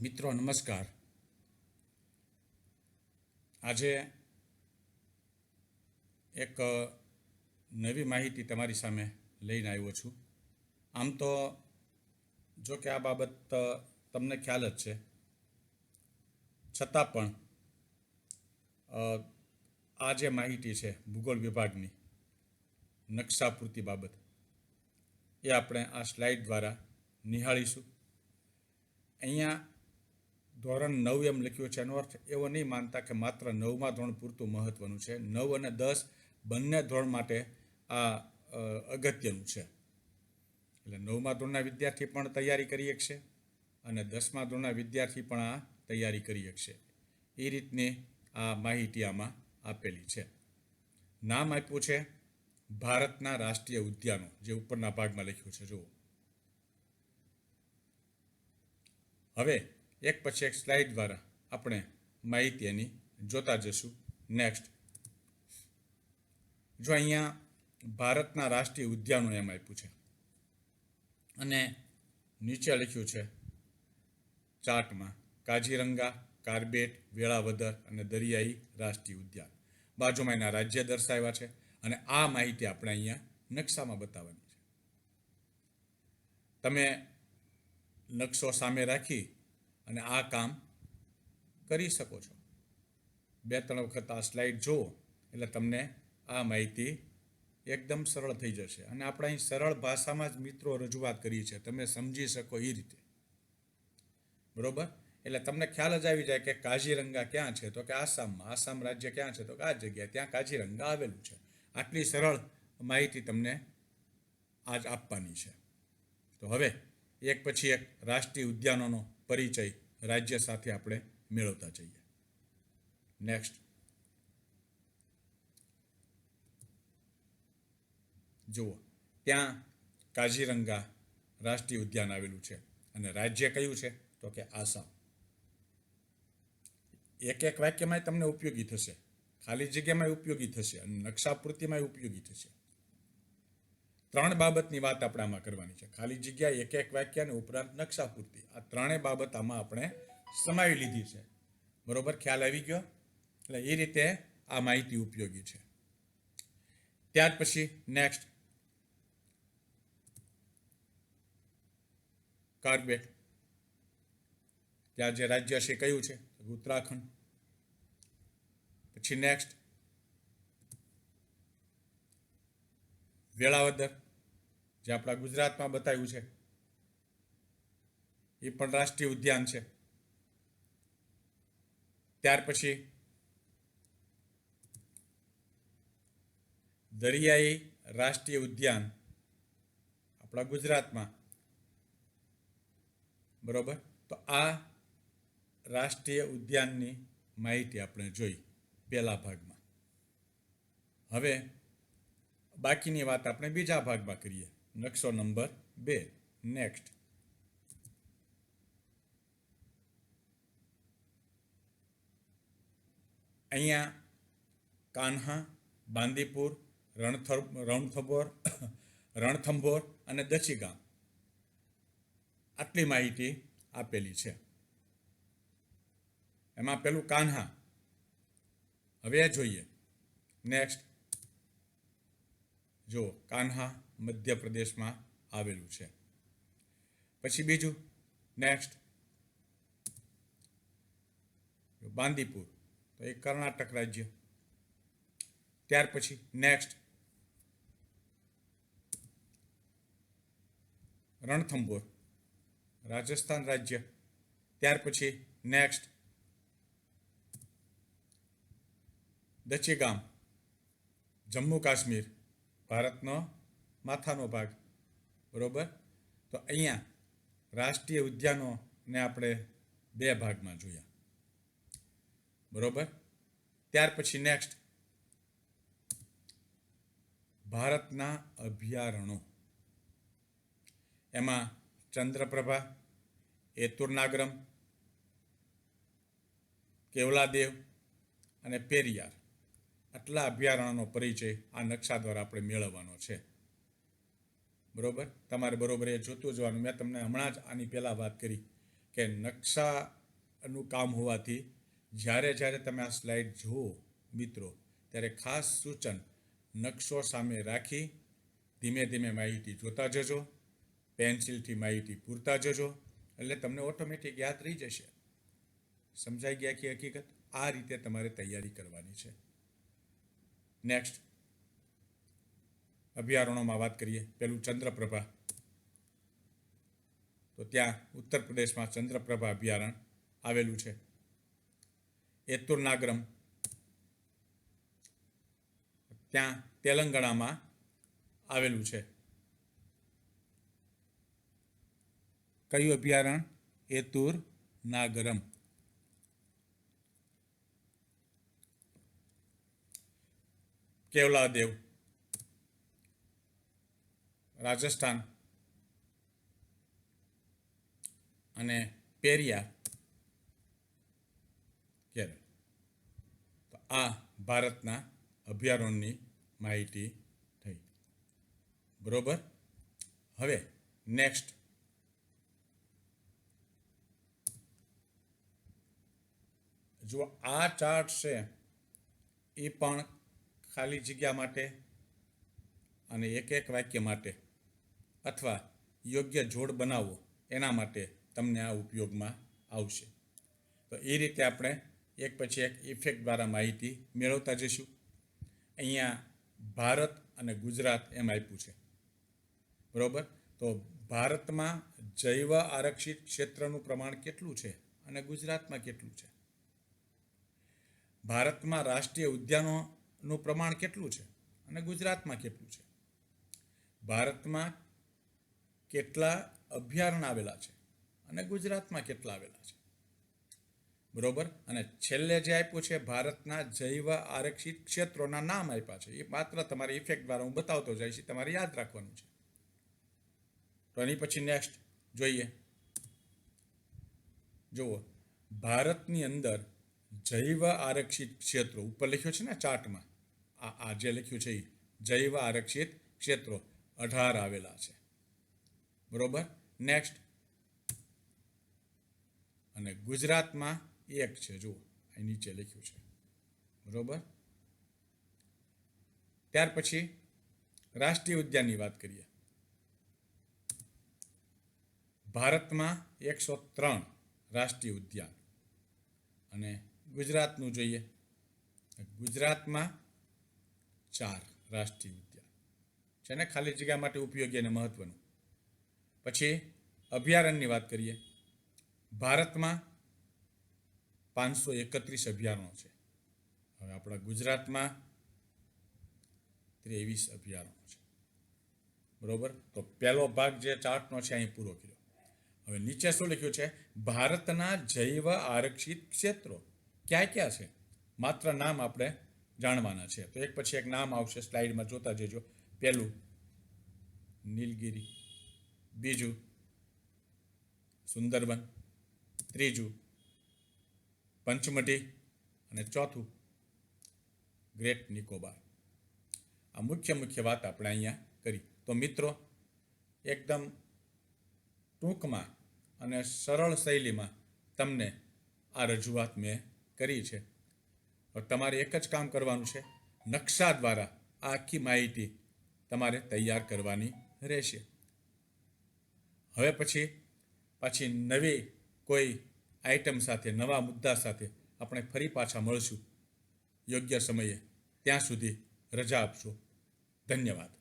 મિત્રો, નમસ્કાર. આજે એક નવી માહિતી તમારી સામે લઈને આવ્યો છું. આમ તો જો કે આ બાબત તમને ખ્યાલ જ છે. છતાં પણ આ જે માહિતી છે ભૂગોળ વિભાગની નકશા પૂરતી બાબત, એ આપણે આ સ્લાઇડ દ્વારા નિહાળીશું. અહીંયા ધોરણ નવ એમ લખ્યું છે. એનો અર્થ એવો નહીં માનતા કે માત્ર નવમા ધોરણ પૂરતું મહત્વનું છે. નવ અને દસ બંને ધોરણ માટે આ અગત્યનું છે. એટલે નવમા ધોરણના વિદ્યાર્થી પણ તૈયારી કરી શકશે અને દસમા ધોરણના વિદ્યાર્થી પણ આ તૈયારી કરી શકશે. એ રીતની આ માહિતી આમાં આપેલી છે. નામ આપ્યું છે ભારતના રાષ્ટ્રીય ઉદ્યાનો, જે ઉપરના ભાગમાં લખ્યું છે. જુઓ. હવે એક પછી એક સ્લાઇડ દ્વારા આપણે માહિતી એની જોતા જશું નેક્સ્ટ જો અહીંયા ભારતના રાષ્ટ્રીય ઉદ્યાનો એમ આપ્યું છે. અને નીચે લખ્યું છે ચાર્ટમાં કાજીરંગા કાર્બેટ, વેળાવદર અને દરિયાઈ રાષ્ટ્રીય ઉદ્યાન. બાજુમાં એના રાજ્ય દર્શાવ્યા છે અને આ માહિતી આપણે અહીંયા નકશામાં બતાવવાની છે. તમે નકશો સામે રાખી અને આ કામ કરી શકો છો. બે ત્રણ વખત આ સ્લાઇડ જુઓ, એટલે તમને આ માહિતી એકદમ સરળ થઈ જશે. અને આપણે અહીં સરળ ભાષામાં જ મિત્રો રજૂઆત કરી છે તમે સમજી શકો એ રીતે. બરોબર? એટલે તમને ખ્યાલ જ આવી જાય કે કાજીરંગા ક્યાં છે? તો કે આસામમાં. આસામ રાજ્ય ક્યાં છે? તો કે આ જગ્યાએ ત્યાં કાજીરંગા આવેલું છે. આટલી સરળ માહિતી તમને આજ આપવાની છે. તો હવે એક પછી એક રાષ્ટ્રીય ઉદ્યાનોનો પરિચય રાજ્ય સાથે આપણે મેળવતા જઈએ. નેક્સ્ટ જુઓ, ત્યાં કાજીરંગા રાષ્ટ્રીય ઉદ્યાન આવેલું છે અને રાજ્ય કયું છે? તો કે આસામ. એક એક વાક્યમાં તમને ઉપયોગી થશે. ખાલી જગ્યામાં ઉપયોગી થશે અને નકશાપૂર્તિમાં ઉપયોગી થશે. ત્રણ બાબતની વાત આપણે આમાં કરવાની છે. ખાલી જગ્યા એક એક વાક્ય અને ઉપરાંત નકશા પૂર્તિ આ ત્રણેય બાબત આમાં આપણે સમાવી લીધી છે. બરોબર? ખ્યાલ આવી ગયો? એટલે એ રીતે આ માહિતી ઉપયોગી છે. ત્યાર પછી નેક્સ્ટ કાર્બેટ. ત્યાં જે રાજ્ય છે કયું છે? ઉત્તરાખંડ. પછી નેક્સ્ટ વેળાવદર, જે આપણા ગુજરાતમાં બતાવ્યું છે, એ પણ રાષ્ટ્રીય ઉદ્યાન છે. ત્યાર પછી દરિયાઈ રાષ્ટ્રીય ઉદ્યાન આપણા ગુજરાતમાં. બરોબર? તો આ રાષ્ટ્રીય ઉદ્યાનની માહિતી આપણે જોઈ, પહેલા ભાગમાં. હવે બાકીની વાત આપણે બીજા ભાગમાં કરીએ. નકશો નંબર બે. નેક્સ્ટ અહીંયા કાન્હા, બાંદીપુર, રણથર રણથંભોર રણથંભોર અને દચીગામ આટલી માહિતી આપેલી છે. એમાં પેલું કાન્હા. હવે જોઈએ. નેક્સ્ટ જો કાન્હા મધ્યપ્રદેશમાં આવેલું છે. પછી બીજું, નેક્સ્ટ. બાંદીપુર, તો એ કર્ણાટક રાજ્ય. ત્યાર પછી નેક્સ્ટ. રણથંભોર, રાજસ્થાન રાજ્ય. ત્યાર પછી નેક્સ્ટ. દચીગામ, જમ્મુ કાશ્મીર. ભારતનો માથાનો ભાગ. બરોબર? તો અહીંયા રાષ્ટ્રીય ઉદ્યાનોને આપણે બે ભાગમાં જોયા. બરોબર? ત્યાર પછી નેક્સ્ટ ભારતના અભયારણો. એમાં ચંદ્રપ્રભા એતુરનાગ્રમ કેવલાદેવ અને પેરિયાર. આટલા અભયારણ્યનો પરિચય આ નકશા દ્વારા આપણે મેળવવાનો છે. બરોબર? તમારે બરોબર એ જોતું જવાનું. મેં તમને હમણાં જ આની પહેલાં વાત કરી કે નકશાનું કામ હોવાથી જ્યારે જ્યારે તમે આ સ્લાઇડ જુઓ મિત્રો, ત્યારે ખાસ સૂચન નકશો સામે રાખી ધીમે ધીમે માહિતી જોતા જજો, પેન્સિલથી માહિતી પૂરતા જજો, એટલે તમને ઓટોમેટિક યાદ રહી જશે. સમજાઈ ગયા કે હકીકત? આ રીતે તમારે તૈયારી કરવાની છે. નેક્સ્ટ અભયારણ્યોમાં વાત કરીએ. પેલું ચંદ્રપ્રભા. તો ત્યાં ઉત્તર પ્રદેશમાં ચંદ્રપ્રભા અભયારણ્ય આવેલું છે. એતુર નાગરમ ત્યાં તેલંગાણામાં આવેલું છે. કયું અભયારણ્ય એતુર નાગરમ કેવલાદેવ રાજસ્થાન અને પેરિયા કેરળ તો આ ભારતના અભયારણ્યની માહિતી થઈ બરોબર હવે નેક્સ્ટ જો આ ચાર્ટ છે એ પણ ખાલી જગ્યા માટે અને એક એક વાક્ય માટે અથવા યોગ્ય જોડ બનાવવો એના માટે તમને આ ઉપયોગમાં આવશે. તો એ રીતે આપણે એક પછી એક ઇફેક્ટ દ્વારા માહિતી મેળવતા જઈશું. અહીંયા ભારત અને ગુજરાત એમ આપ્યું છે. બરોબર? તો ભારતમાં જૈવ આરક્ષિત ક્ષેત્રનું પ્રમાણ કેટલું છે અને ગુજરાતમાં કેટલું છે? ભારતમાં રાષ્ટ્રીય ઉદ્યાનોનું પ્રમાણ કેટલું છે? અને ગુજરાતમાં કેટલું છે? ભારતમાં કેટલા અભયારણ્ય આવેલા છે? અને ગુજરાતમાં કેટલા આવેલા છે? બરોબર? અને છેલ્લે જે આપ્યું છે, ભારતના જૈવ આરક્ષિત ક્ષેત્રોના નામ આપ્યા છે. એ માત્ર તમારી ઇફેક્ટ દ્વારા હું બતાવતો જઈશ છે તમારે યાદ રાખવાનું છે. તો એની પછી નેક્સ્ટ જોઈએ. જુઓ, ભારતની અંદર જૈવ આરક્ષિત ક્ષેત્રો, ઉપર લખ્યો છે ને ચાર્ટમાં આ જે લખ્યું છે એ જૈવ આરક્ષિત ક્ષેત્રો અઢાર આવેલા છે. બરોબર? નેક્સ્ટ અને ગુજરાતમાં એક છે, જુઓ, અહીં નીચે લખ્યું છે. બરોબર? ત્યાર પછી રાષ્ટ્રીય ઉદ્યાનની વાત કરીએ. ભારતમાં એકસો ત્રણ રાષ્ટ્રીય ઉદ્યાન. અને ગુજરાતનું જોઈએ. ગુજરાતમાં ચાર રાષ્ટ્રીય ઉદ્યાન છે ને ખાલી જગ્યા માટે ઉપયોગી અને મહત્વનું. પછી અભયારણ્યની વાત કરીએ. ભારતમાં પાંચસો એકત્રીસ અભયારણ્યો છે. હવે આપણા ગુજરાતમાં ત્રેવીસ અભયારણ્યો છે. બરોબર? તો પહેલો ભાગ જે ચાર્ટનો છે, અહીં પૂરો કર્યો. હવે નીચે શું લખ્યું છે? ભારતના જૈવ આરક્ષિત ક્ષેત્રો. ક્યાં ક્યાં છે? માત્ર નામ આપણે જાણવાના છે. તો એક પછી એક નામ આવશે સ્લાઇડમાં જોતા જજો. પહેલું નીલગિરી, બીજું સુંદરબન ત્રીજું પંચમટી અને ચોથું ગ્રેટ નિકોબાર. આ મુખ્ય મુખ્ય વાત આપણે અહીંયા કરી. તો મિત્રો, એકદમ ટૂંકમાં અને સરળ શૈલીમાં તમને આ રજૂઆત મેં કરી છે. તમારે એક જ કામ કરવાનું છે. નકશા દ્વારા આખી માહિતી તમારે તૈયાર કરવાની રહેશે. હવે પછી, પાછી નવી કોઈ આઈટમ સાથે, નવા મુદ્દા સાથે આપણે ફરી પાછા મળશું. યોગ્ય સમયે ત્યાં સુધી રજા આપશો. ધન્યવાદ.